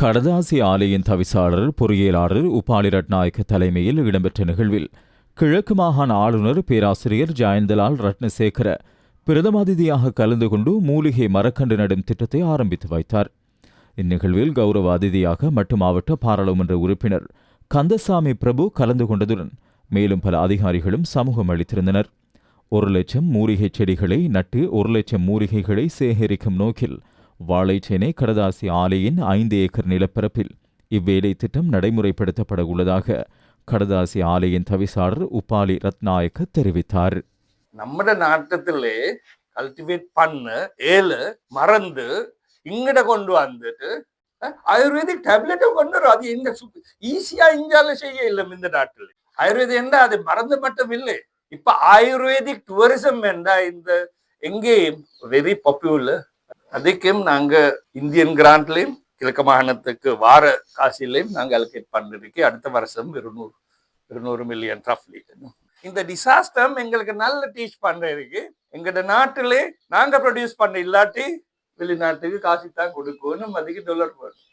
கடதாசி ஆலையின் தவிசாளர் பொறியியலாளர் உபாலி ரட்நாயக்க தலைமையில் இடம்பெற்ற நிகழ்வில் கிழக்கு மாகாண ஆளுநர் பேராசிரியர் ஜாயந்தலால் ரத்னசேகர பிரதமாதிதியாக கலந்து கொண்டு மூலிகை மரக்கன்று நடும் திட்டத்தை ஆரம்பித்து வைத்தார். இந்நிகழ்வில் கௌரவ அதிதியாக மட்டு மாவட்ட பாராளுமன்ற உறுப்பினர் கந்தசாமி பிரபு கலந்து கொண்டதுடன் மேலும் பல அதிகாரிகளும் சமூகம் அளித்திருந்தனர். ஒரு லட்சம் மூலிகை செடிகளை நட்டு ஒரு லட்சம் மூலிகைகளை சேகரிக்கும் நோக்கில் வாழைச்சேனை கடதாசி ஆலையின் ஐந்து ஏக்கர் நிலப்பரப்பில் இவ்வேலை திட்டம் நடைமுறைப்படுத்தப்பட உள்ளதாக கடதாசி ஆலையின் தவிசாளர் உப்பாலி ரத்நாயக்க தெரிவித்தார். நம்ம நாட்டத்திலே கல்டிவேட் பண்ணு ஏழு மறந்து இங்கட கொண்டு வந்துட்டு ஆயுர்வேதிக் டேப்லெட்டும் கொண்டு வரும். அது இந்த ஈஸியா இந்தியால செய்ய இல்லை இந்த நாட்டில். ஆயுர்வேதம் என்ன அது மறந்து மட்டும் இல்லை. இப்ப ஆயுர்வேதிக் டூரிசம் என்றா இந்த எங்கே வெரி பாப்புலர் அதுக்கும் நாங்க இந்தியன் கிராண்ட்லேயும் கிழக்கு மாகாணத்துக்கு வார காசிலையும் நாங்க அலோகேட் பண்ணிருக்கு அடுத்த வருஷம் இருநூறு இருநூறு மில்லியன் ரஃப்லி இந்த டிசாஸ்டர் எங்களுக்கு நல்ல டீச் பண்ணுறதுக்கு எங்களோட நாட்டிலே நாங்க ப்ரொடியூஸ் பண்ண இல்லாட்டி வெளிநாட்டுக்கு காசு தான் கொடுக்கணும். அதுக்கு டொலர் போடணும்.